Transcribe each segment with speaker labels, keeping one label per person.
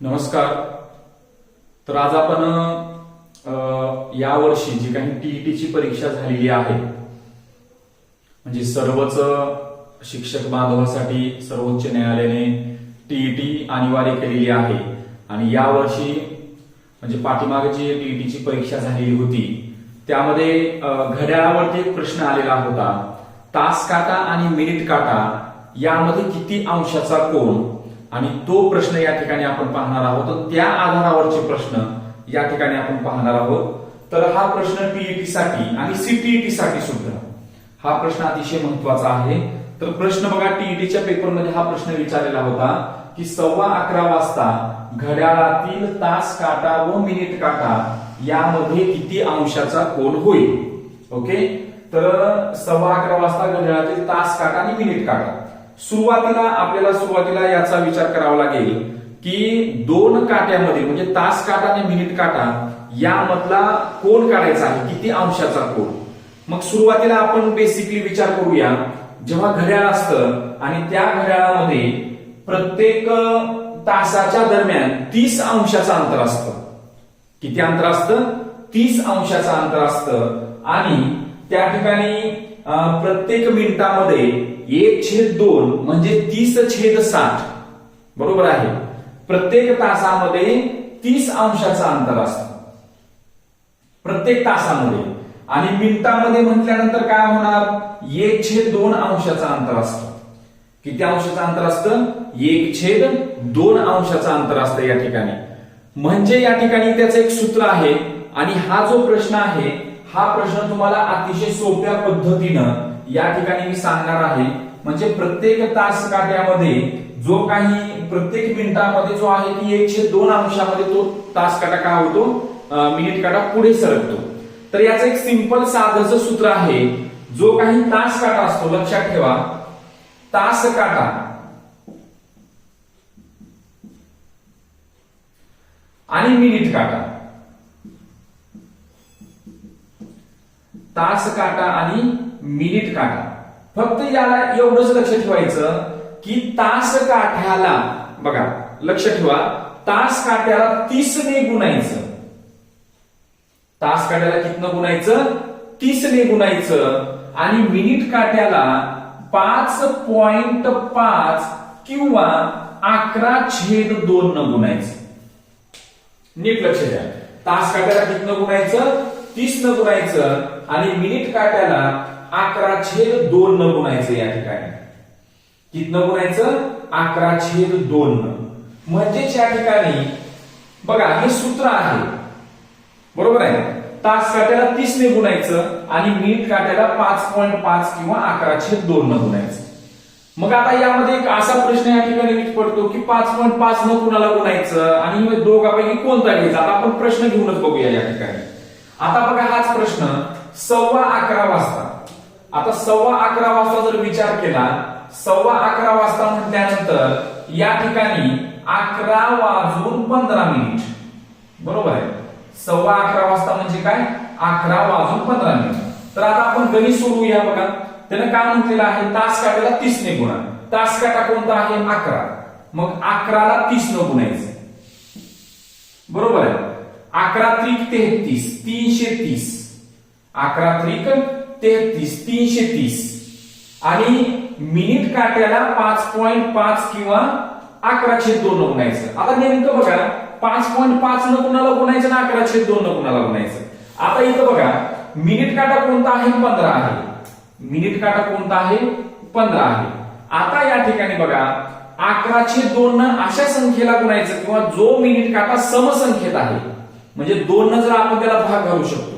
Speaker 1: नमस्कार. तर आज आपण यावर्षी जी काही टीईटीची परीक्षा झालेली आहे म्हणजे सर्वच शिक्षक बांधवासाठी सर्वोच्च न्यायालयाने टीईटी अनिवार्य केलेली आहे. आणि यावर्षी म्हणजे पाठीमागे जी टीईटीची परीक्षा झालेली होती त्यामध्ये घड्याळावरती एक प्रश्न आलेला होता तास काटा आणि मिनिट काटा यामध्ये किती अंशाचा कोण आणि तो प्रश्न या ठिकाणी आपण पाहणार आहोत. त्या आधारावरचे प्रश्न या ठिकाणी आपण पाहणार आहोत. तर हा प्रश्न टीईटी साठी आणि सीटीईटी साठी सुद्धा हा प्रश्न अतिशय महत्त्वाचा आहे. तर प्रश्न बघा टीईटीच्या पेपरमध्ये हा प्रश्न विचारलेला होता की सव्वा अकरा वाजता घड्याळातील तास काटा व मिनिट काटा यामध्ये किती अंशाचा कोण होईल? ओके? तर सव्वा अकरा वाजता घड्याळातील तास काटा आणि मिनिट काटा. सुरुवातीला आपल्याला सुरुवातीला याचा विचार करावा लागेल की दोन काट्यामध्ये म्हणजे तास काटा आणि मिनिट काटा यामधला कोण काढायचा आहे किती अंशाचा कोण? मग सुरुवातीला आपण बेसिकली विचार करूया जेव्हा घड्याळ असतं आणि त्या घड्याळामध्ये प्रत्येक तासाच्या दरम्यान तीस अंशाचं अंतर असतं. किती अंतर असतं? तीस अंशाचं अंतर असतं. आणि त्या ठिकाणी प्रत्येक मिनिटामध्ये एक छेद दोन म्हणजे तीस छेद साठ. बरोबर आहे? प्रत्येक तासामध्ये तीस अंशाचा अंतर असतं. प्रत्येक तासामध्ये. आणि मिनिटामध्ये म्हटल्यानंतर काय होणार? एक छेद दोन अंशाचा अंतर असतं. किती अंशाचं अंतर असतं? एक छेद दोन अंशाचं अंतर असतं या ठिकाणी. म्हणजे या ठिकाणी त्याचं एक सूत्र आहे आणि हा जो प्रश्न आहे हा प्रश्न तुम्हाला अतिशय सोप्या पद्धतीनं या ठिकाणी मी सांगणार आहे. म्हणजे प्रत्येक तास काट्यामध्ये जो काही प्रत्येक मिनिटामध्ये जो आहे की एकशे दोन अंशामध्ये तो तास काटा का होतो? मिनिट काटा पुढे सरकतो. तर याचं एक सिंपल साधंच सूत्र आहे. जो काही तास काटा असतो लक्षात ठेवा. तास काटा आणि मिनिट काटा. तास काटा आणि मिनिट काटा. फक्त याला एवढंच लक्ष ठेवायचं की तास काठ्याला बघा लक्ष ठेवा तास काट्याला तीसने गुणायचं. तास काट्याला कितनं गुणायचं? तीसने गुणायचं. आणि मिनिट काट्याला पाच पॉइंट पाच किंवा अकरा छेद दोन न गुणायचं. नीट लक्ष द्या. तास काट्याला कितनं गुणायचं? तीस न गुणायचं. आणि मिनिट काट्याला अकरा छेद दोन न गुणायचं या ठिकाणी. कितनं गुणायचं? अकरा छेद दोन न. म्हणजेच या ठिकाणी बघा हे सूत्र आहे. बरोबर आहे? तास काट्याला तीस ने गुणायचं आणि मिनिट काट्याला पाच पॉईंट पाच किंवा अकरा छेद दोन न गुणायचं. मग आता यामध्ये एक असा प्रश्न या ठिकाणी मीच पडतो की पाच पॉईंट पाच न कुणाला गुणायचं? आणि दोघांपैकी कोणता घ्यायचा? आता आपण प्रश्न घेऊनच बघूया या ठिकाणी. आता बघा हाच प्रश्न. सव्वा अकरा वाजता. आता सव्वा अकरा वाजता जर विचार केला सव्वा अकरा वाजता म्हटल्यानंतर या ठिकाणी अकरा वाजून पंधरा मिनिट. बरोबर आहे? सव्वा अकरा वाजता म्हणजे काय? अकरा वाजून पंधरा मिनिट. तर आता आपण गणित सोडवूया बघा. त्यानं काय म्हटलेलं आहे? तास काट्याला तीस ने गुणा. तास काटा कोणता आहे? अकरा. मग अकराला तीस न गुणायचं. बरोबर आहे? अकरा त्रिक तेहतीस तीनशे तीस. अकरा त्रिक तेहतीस तीनशे तीस आणि मिनिट काट्याला पाच पॉईंट पाच किंवा अकराशे दोन गुणायचं. आता नेमकं बघा पाच पॉईंट पाच न कुणाला गुणायचं ना अकराशे दोन न कुणाला गुणायचं? आता इथं बघा मिनिट काटा कोणता आहे? पंधरा आहे. मिनिट काटा कोणता आहे? पंधरा आहे. आता या ठिकाणी बघा अकराशे दोन अशा संख्येला गुणायचं किंवा जो मिनिट काटा समसंख्येत आहे. म्हणजे दोन जर आपण त्याला भाग घालू शकतो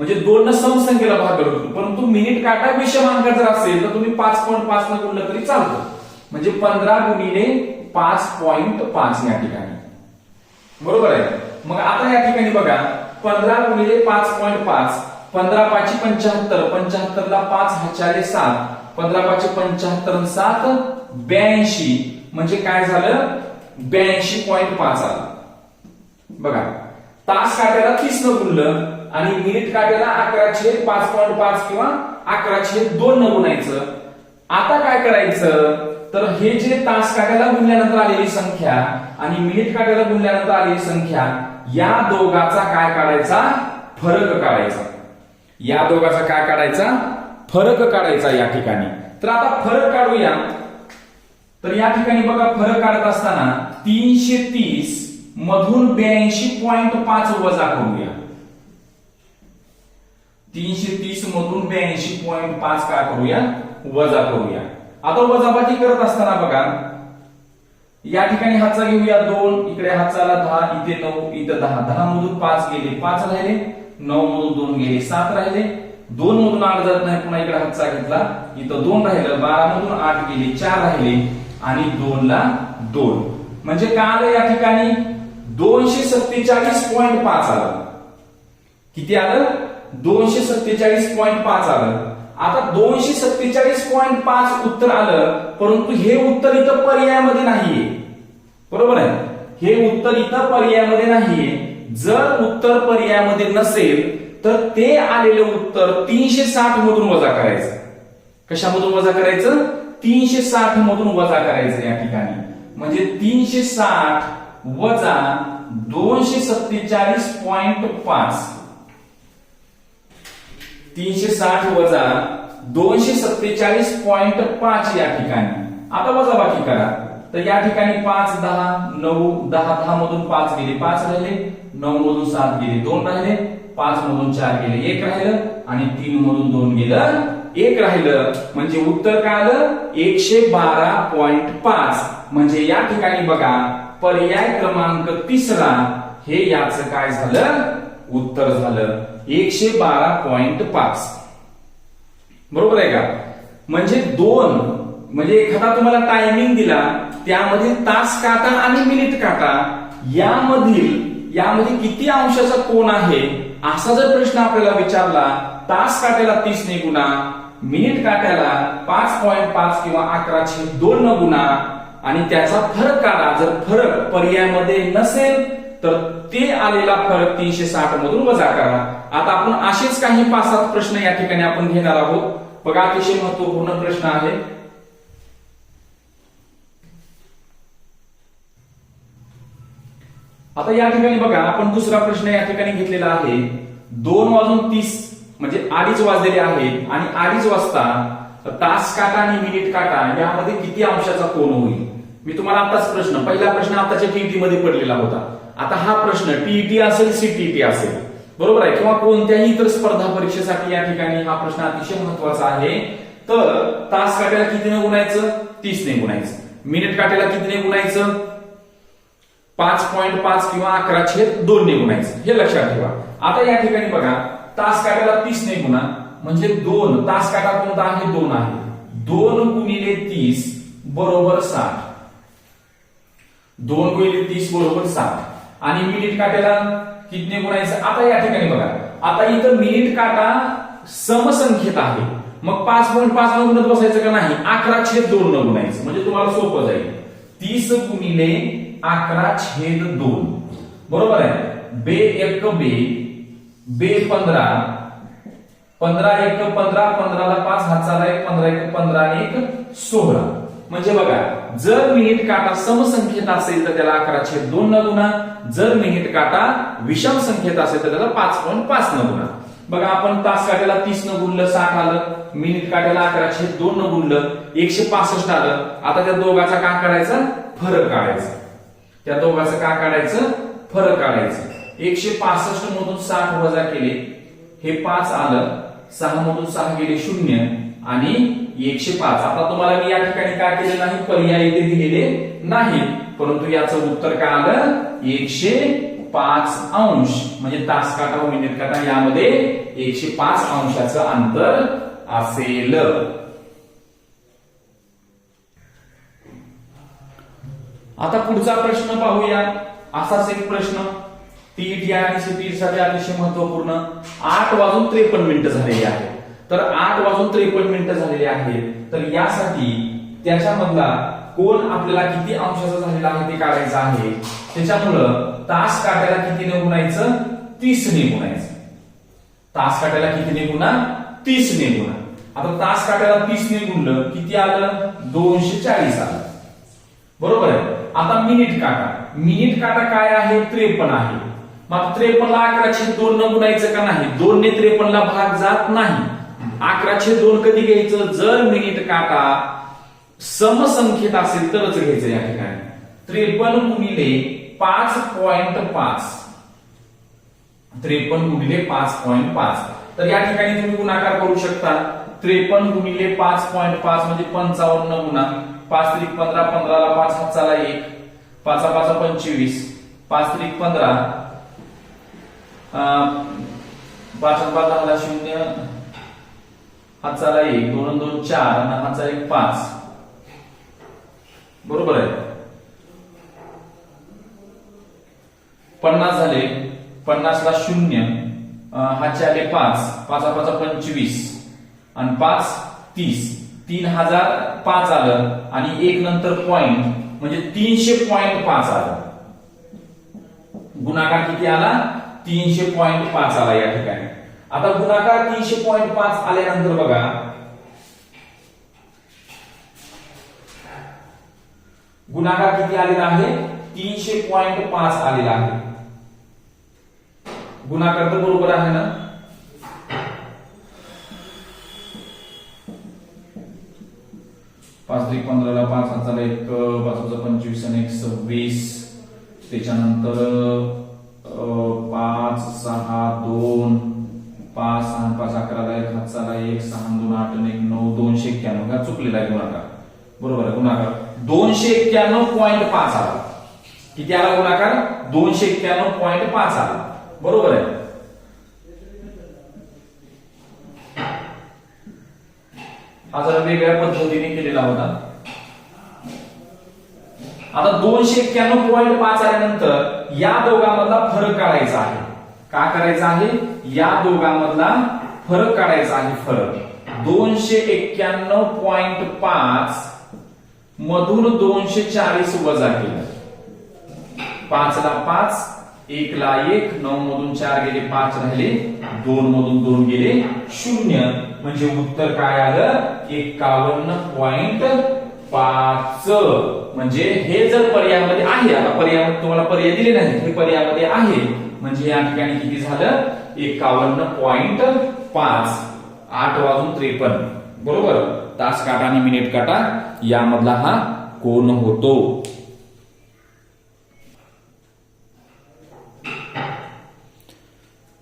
Speaker 1: म्हणजे दोन न समसंख्येला भाग करत होतो. परंतु मिनिट काटा विषम जर असेल तर तुम्ही पाच पॉईंट पाच न गुणलं तरी चालतं. म्हणजे पंधरा गुणिले पाच पॉईंट पाच या ठिकाणी. बरोबर आहे? मग आता या ठिकाणी बघा पंधरा गुणिले पाच पॉईंट पाच पंधरा पाचशे पंच्याहत्तर पंच्याहत्तर ला पाच हजारे सात पंधरा पाचशे पंच्याहत्तर सात ब्याऐंशी. म्हणजे काय झालं? ब्याऐंशी पॉईंट पाच आला. बघा तास काट्याला तीस न गुणलं आणि मिनिट काट्याला अकरा छेद पाच पॉईंट पाच किंवा अकरा छेद दोन न गुणायचं आता काय करायचं? तर हे जे तास काट्याला गुणल्यानंतर आलेली संख्या आणि मिनिट काट्याला गुणल्यानंतर आलेली संख्या या दोघाचा काय काढायचा? फरक काढायचा. या दोघाचा काय काढायचा? फरक काढायचा या ठिकाणी. तर आता फरक काढूया. तर या ठिकाणी बघा फरक काढत असताना तीनशे तीस मधून ब्याऐंशी पॉईंट पाच वजा करूया. तीनशे तीस मधून ब्याऐंशी पॉईंट पाच काय करूया? वजा करूया. आता वजाबाकी करत असताना बघा. या ठिकाणी हातचा घेऊया दोन इकडे हातचा आला दहा इथे नऊ इथं दहा. दहा मधून पाच गेले पाच राहिले. नऊ मधून दोन गेले सात राहिले. दोन मधून आठ जात नाही पुन्हा इकडे हातचा घेतला. इथं दोन राहिलं बारा मधून आठ गेले चार राहिले. आणि दोन ला दोन. म्हणजे काय आलं या ठिकाणी? दोनशे सत्तेचाळीस पॉईंट पाच आलं. किती आलं? दोनशे सत्तेचाळीस पॉईंट पाच आलं. आता दोनशे सत्तेचाळीस पॉईंट पाच उत्तर आलं परंतु हे उत्तर इथं पर्यायामध्ये नाहीये. बरोबर आहे? हे उत्तर इथं पर्यायामध्ये नाहीये. जर उत्तर पर्यायामध्ये नसेल तर ते आलेलं उत्तर तीनशे साठ मधून वजा करायचं. कशामधून वजा करायचं? तीनशे साठ मधून वजा करायचं या ठिकाणी. म्हणजे तीनशे साठ वजा दोनशे सत्तेचाळीस पॉइंट पाच. तीनशे साठ वजा दोनशे सत्तेचाळीस पॉईंट पाच या ठिकाणी. आता वजा बाकी करा. तर या ठिकाणी पाच दहा नऊ दहा दहा मधून पाच गेले पाच राहिले. नऊ मधून सात गेले दोन राहिले. पाच मधून चार गेले एक राहिलं. आणि तीन मधून दोन गेलं एक राहिलं. म्हणजे उत्तर काय आलं? एकशे बारा पॉइंट पाच. म्हणजे या ठिकाणी बघा पर्याय क्रमांक तिसरा. हे याचं काय झालं? उत्तर झालं. एकशे बारा पॉइंट पाच. बरोबर आहे का? म्हणजे दोन म्हणजे एखादा तुम्हाला टायमिंग दिला त्यामध्ये तास काटा आणि मिनिट काटा. यामधील यामध्ये किती अंशाचा कोण आहे असा जर प्रश्न आपल्याला विचारला तास काट्याला तीस ने गुणा मिनिट काट्याला पाच पॉईंट पाच किंवा अकरा छेद दोन न गुणा आणि त्याचा फरक काढा. जर फरक पर्यायामध्ये नसेल तर ते आलेला फरक तीनशे साठ मधून वजा करा. आता आपण असेच काही पाच सात प्रश्न या ठिकाणी आपण घेणार आहोत. बघा अतिशय महत्त्वपूर्ण प्रश्न आहे. आता या ठिकाणी बघा आपण दुसरा प्रश्न या ठिकाणी घेतलेला आहे. दोन वाजून तीस म्हणजे अडीच वाजलेले आहे आणि अडीच वाजता तास काटा आणि मिनिट काटा यामध्ये किती अंशाचा कोण होईल? मी तुम्हाला आताच प्रश्न पहिला प्रश्न आताच्या टीईटी मध्ये पडलेला होता. आता हा प्रश्न टीईटी असेल सीटीईटी असेल बरोबर आहे? किंवा कोणत्याही इतर स्पर्धा परीक्षेसाठी या ठिकाणी हा प्रश्न अतिशय महत्त्वाचा आहे. तर तास काट्याला कितीने गुणायचं तीसने गुणायचं मिनिट काट्याला कितीने गुणायचं पाच पॉईंट पाच किंवा अकरा छेद दोन गुणायचं हे लक्षात ठेवा. आता या ठिकाणी बघा तास काट्याला तीसने गुणा म्हणजे दोन. तास काटा कोणता आहे? दोन आहे. दोन गुणिले तीस बरोबर साठ. दोन गुणिले तीस बरोबर साठ. आणि मिनिट काट्याला कितने गुणायचं आता या ठिकाणी बघा. आता इथं मिनिट काटा समसंख्येत आहे. मग पाच पॉईंट पाच न गुणत बसायचं का नाही? अकरा छेद दोन न गुणायचं. म्हणजे तुम्हाला सोपं जाईल. तीस गुणिले अकरा छेद दोन. बरोबर आहे? बे एक बे बे पंधरा पंधरा एक पंधरा पंधराला पाच हाताला एक पंधरा एक पंधरा आणि एक सोळा. म्हणजे बघा जर मिनिट काटा समसंख्येत असेल तर त्याला अकरा छेद दोन न गुणा. जर मिनिट काटा विषम संख्येत असेल तर त्याला पाच पॉईंट पाच न गुणा. बघा आपण तास काट्याला तीस न गुणलं साठ आलं. मिनिट काट्याला अकराशे दोन न गुणलं एकशे पासष्ट आलं. आता त्या दोघाचा का काढायचा? फरक काढायचा. त्या दोघाचं का काढायचं? फरक काढायचं. एकशे पासष्ट मधून साठ वजा केले हे पाच आलं. सहा मधून सहा गेले शून्य आणि एकशे पाच. आता तुम्हाला मी या ठिकाणी काय केले नाही? पर्याय इथे दिलेले नाही. परंतु याचं उत्तर काय आलं? एकशे पाच अंश. म्हणजे तास काटा व मिनिट काटा यामध्ये एकशे पाच अंशाचं अंतर असेल. आता पुढचा प्रश्न पाहूया. असाच एक प्रश्न. टीईटी आणि सीटीई साठी अतिशय महत्त्वपूर्ण आठ वाजून त्रेपन्न मिनिटं झालेली आहे तर आठ वाजून त्रेपन्न मिनिटं झालेली आहेत. तर यासाठी त्याच्यामधला कोण आपल्याला किती अंशाचा झालेला आहे ते काढायचं आहे? त्याच्यामुळं तास काट्याला कितीने गुणायचं? तीसने गुणायचं. तास काट्याला कितीने गुणा? तीसने गुणा. आता तास काट्याला तीसने गुणलं किती आलं? दोनशे चाळीस आलं. बरोबर आहे? आता मिनिट काटा. मिनिट काटा काय आहे? त्रेपन्न आहे. मग त्रेपन्नला अकराशे दोन न गुणायचं का नाही? दोन ने त्रेपन्नला भाग जात नाही. अकराशे दोन कधी घ्यायचं? जर मिनिट काटा समसंख्येत असेल तरच घ्यायचं या ठिकाणी. त्रेपन्न गुणिले पाच पॉइंट पाच. त्रेपन्न गुणिले पाच पॉइंट पाच. तर या ठिकाणी तुम्ही गुणाकार करू शकता. त्रेपन्न गुणिले पाच पॉइंट पाच म्हणजे पंचावन्न गुणा. पाच त्रिक पंधरा पंधराला पाच हातचाला एक. पाचा पाचा पंचवीस. पाच त्रिक पंधरा. पाच पाच दहाला शून्य. हातचाला एक. दोन दोन चार. आणि हातचा एक पाच. बरोबर आहे. पन्नास झाले पन्नासला शून्य हाचे आले पाच पाचा पाचा पंचवीस आणि पाच तीस. तीन हजार पाच आलं आणि एक नंतर पॉइंट म्हणजे तीनशे पॉइंट पाच आलं. गुणाकार किती आला? तीनशे पॉइंट पाच आला या ठिकाणी. आता गुणाकार तीनशे पॉइंट पाच आल्यानंतर बघा गुणाकार किती आलेला आहे? तीनशे पॉइंट पाच आलेला आहे. गुणाकार तर बरोबर आहे ना? पाच एक पंधराला पाच हाताला एक पाच पंचवीस आणि एक सव्वीस. त्याच्यानंतर पाच सहा दोन. पाच सहा पाच अकराला एक हातचाला एक सहा दोन आठ आणि एक नऊ दोनशे एक्क्याण्णव. हा चुकलेला आहे गुणाकार. बरोबर आहे गुणाकार. दोनशे एक्क्याण्णव पॉईंट पाच आला. किती आला गुणाकार? दोनशे एक्क्याण्णव पॉईंट पाच आला. बरोबर आहे? हा जर वेगळ्या पद्धतीने केलेला होता. आता दोनशे एक्क्याण्णव पॉईंट पाच आल्यानंतर या दोघांमधला फरक काढायचा आहे. का करायचा आहे? या दोघांमधला फरक काढायचा आहे फरक. दोनशे एक्क्याण्णव पॉईंट पाच मधून दोनशे चाळीस वजा केलं. पाचला पाच एकला एक नऊ मधून चार गेले पाच राहिले दोन मधून दोन गेले शून्य. म्हणजे उत्तर काय आलं? एकावन्न पॉइंट पाच. म्हणजे हे जर पर्यायामध्ये आहे आता पर्याय तुम्हाला पर्याय दिले नाही हे पर्यायामध्ये आहे. म्हणजे या ठिकाणी किती झालं? एकावन्न पॉइंट पाच. आठ वाजून त्रेपन्न. बरोबर? तास काटा आणि मिनिट काटा. यामधला हा कोण होतो?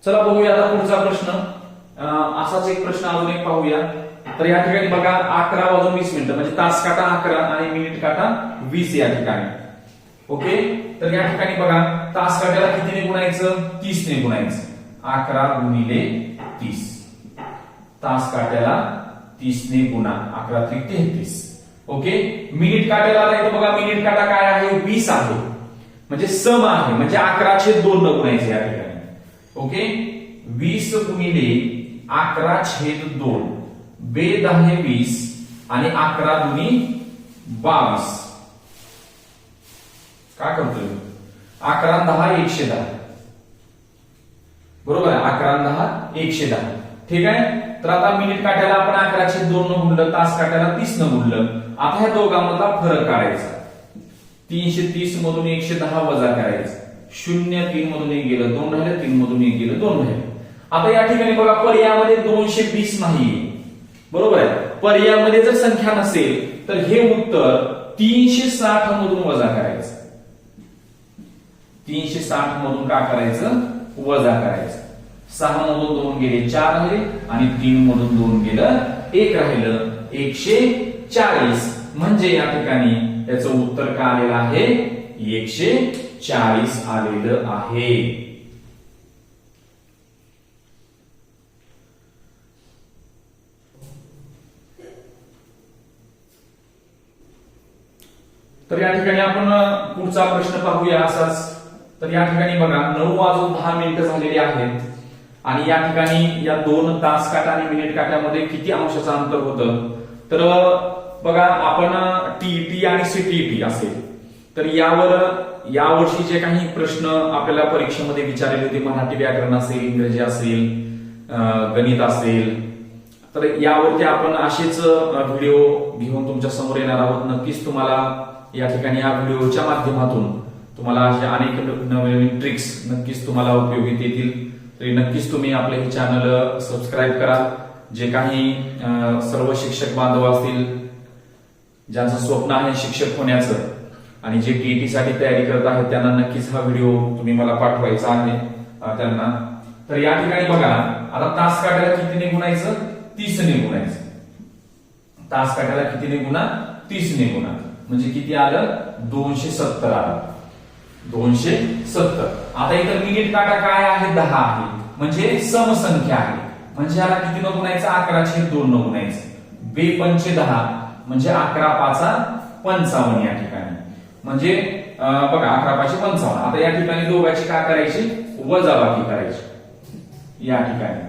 Speaker 1: चला बघूया आता पुढचा प्रश्न. असाच एक प्रश्न अजून एक पाहूया. तर या ठिकाणी बघा अकरा वाजून वीस मिनिटं म्हणजे तास काटा अकरा आणि मिनिट काटा वीस या ठिकाणी. ओके? तर या ठिकाणी बघा तास काट्याला कितीने गुणायचं? तीसने गुणायचं. अकरा गुणिले तीस. तास काट्याला तीसने गुणा अकरा त्रिक तेहतीस. ओके मिनिट काट्याला आता इथं बघा मिनिट काटा काय आहे? वीस आहे. म्हणजे सम आहे. म्हणजे अकराशे दोन न गुणायचे या ठिकाणी. ओके वीस गुणिले अकरा छेद दोन. बे दहा वीस आणि अकरा दुनी बावीस. काय करतोय? अकरा दहा एकशे दहा. बरोबर आहे? अकरा दहा एकशे दहा. ठीक आहे? तर आता मिनिट काट्याला आपण अकराशे दोन न गुणलं तास काट्याला तीस न गुणलं. आता ह्या दोघांमधला फरक काढायचा. तीनशे तीस मधून एकशे दहा वजा करायचं. शून्य तीन मधून एक गेलं दोन राहिले तीन मधून एक गेलं दोन राहिले. आता या ठिकाणी बघा पर्यायामध्ये दोनशे वीस नाही बरोबर आहे? पर्यायामध्ये जर संख्या नसेल तर हे उत्तर तीनशे साठ मधून वजा करायचं. तीनशे साठ मधून का करायचं? वजा करायचं. सहा मधून दोन गेले चार राहिले आणि तीन मधून दोन गेलं एक राहिलं एकशे चाळीस. म्हणजे या ठिकाणी त्याचं उत्तर काय आलेलं आहे? एकशे चाळीस आलेलं आहे. तर या ठिकाणी आपण पुढचा प्रश्न पाहूया असाच. तर या ठिकाणी बघा नऊ वाजून दहा मिनिटं झालेली आहेत. आणि या ठिकाणी या दोन तास काटा आणि मिनिट काट्यामध्ये किती अंशाचं अंतर होतं? तर बघा आपण टीईटी आणि सीटीईटी असेल. तर यावर यावर्षी जे काही प्रश्न आपल्याला परीक्षेमध्ये विचारले होते मराठी व्याकरण असेल इंग्रजी असेल गणित असेल तर यावरती आपण असेच व्हिडिओ घेऊन तुमच्यासमोर येणार आहोत. नक्कीच तुम्हाला या ठिकाणी या व्हिडिओच्या माध्यमातून तुम्हाला असे अनेक नवीन ट्रिक्स नक्कीच तुम्हाला उपयोगी येतील. तरी नक्कीच तुम्ही आपले हे चॅनल सबस्क्राईब करा. जे काही सर्व शिक्षक बांधव असतील ज्यांचं स्वप्न आहे शिक्षक होण्याचं आणि जे टीईटी साठी तयारी करत आहेत त्यांना नक्कीच हा व्हिडिओ तुम्ही मला पाठवायचा आहे त्यांना. तर या ठिकाणी बघा आता तास काढायला कितीने गुणायचं निघून गुणायचं तास काढायला किती निघून? तीस निघून. म्हणजे किती आलं? दोनशे सत्तर आलं. दोनशे सत्तर. आता इथं मिनिट काटा काय आहे? दहा आहे. म्हणजे समसंख्या आहे. म्हणजे याला किती न गुणायचं? अकराशे दोन न गुणायचं. बे पंचे दहा. म्हणजे अकरा पाचा पंचावन्न या ठिकाणी. म्हणजे बघा अकरा पाचशे पंचावन्न. आता या ठिकाणी दोघांची काय करायची? वजाबाकी करायची. या ठिकाणी.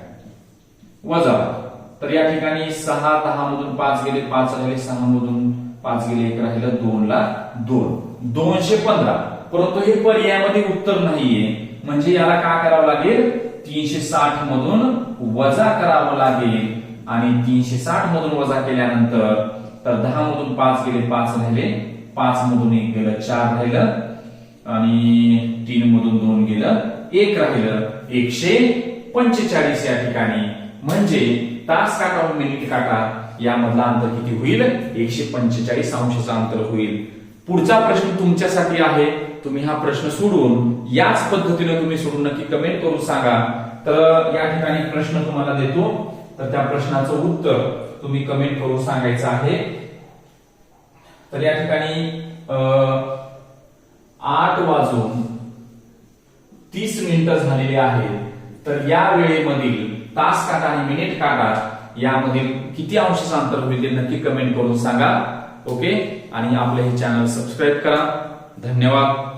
Speaker 1: वजाबाकी. तर या ठिकाणी सहा दहा मधून पाच गेले पाच राहिले सहा मधून पाच गेले एक राहिलं दोन ला दोन. दोनशे पंधरा. परंतु हे पर्यायामध्ये उत्तर नाहीये. म्हणजे याला काय करावं लागेल? तीनशे साठ मधून वजा करावं लागेल. आणि तीनशे साठ मधून वजा केल्यानंतर तर दहा मधून पाच गेले पाच राहिले. पाच मधून एक गेलं चार राहिलं. आणि तीन मधून दोन गेलं एक राहिलं. एकशे पंचेचाळीस या ठिकाणी. म्हणजे तास काटा व मिनिट काटा यामधला अंतर किती होईल? एकशे पंचेचाळीस अंशाचं अंतर होईल. पुढचा प्रश्न तुमच्यासाठी आहे. तुम्ही हा प्रश्न सोडून याच पद्धतीने तुम्ही सोडून नक्की कमेंट करून सांगा. तर या ठिकाणी प्रश्न तुम्हाला देतो. तर त्या प्रश्नाचं उत्तर तुम्ही कमेंट करून सांगायचं आहे. तर या ठिकाणी अं, आठ वाजून तीस मिनिटं झालेली आहेत. तर या वेळेमधील तास काटा आणि मिनिट काटा यामधील किती अंशाचं अंतर होईल ते नक्की कमेंट करून सांगा. ओके आणि आपलं हे चॅनल सबस्क्राईब करा. धन्यवाद.